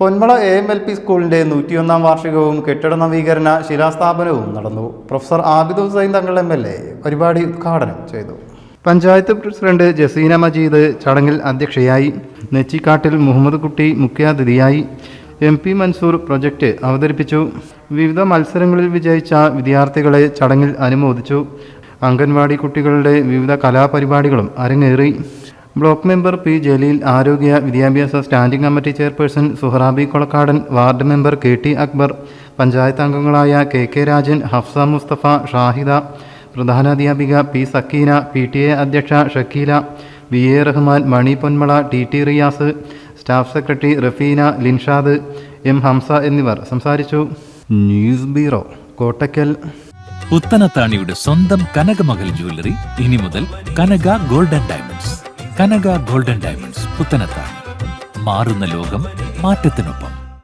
Ponmala A M L P സ്കൂളിന്റെ നൂറ്റിയൊന്നാം വാർഷികവും കെട്ടിട നവീകരണ ശിലാസ്ഥാപനവും നടന്നു. Professor Abid Hussain Thangal M L A പരിപാടി ഉദ്ഘാടനം ചെയ്തു. പഞ്ചായത്ത് പ്രസിഡന്റ് ജസീന മജീദ് ചടങ്ങിൽ അധ്യക്ഷയായി. നെച്ചിക്കാട്ടിൽ മുഹമ്മദ് കുട്ടി മുഖ്യാതിഥിയായി. എം പി മൻസൂർ പ്രൊജക്ട് അവതരിപ്പിച്ചു. വിവിധ മത്സരങ്ങളിൽ വിജയിച്ച വിദ്യാർത്ഥികളെ ചടങ്ങിൽ അനുമോദിച്ചു. അംഗൻവാടി കുട്ടികളുടെ വിവിധ കലാപരിപാടികളും അരങ്ങേറി. ബ്ലോക്ക് മെമ്പർ പി ജലീൽ ആരോഗ്യ വിദ്യാഭ്യാസ standing committee chairperson Suharabi Kolakkadan ward member K T Akbar panchayat അംഗങ്ങളായ K K Rajan Hafsa Musthafa Shahida പ്രധാനാധ്യാപിക P Sakeena P T A അധ്യക്ഷ Shakeela V A Rahman Mani Ponmala T T Riyas staff secretary Rafeena Linshad M Hamza എന്നിവർ സംസാരിച്ചു. News bureau Kottakkal. പുത്തനത്താണിയുടെ സ്വന്തം Kanakamahal jewellery ഇനി മുതൽ Kanaka golden diamonds Kanaka golden diamonds പുത്തനത്താണ് മാറുന്ന ലോകം മാറ്റത്തിനൊപ്പം.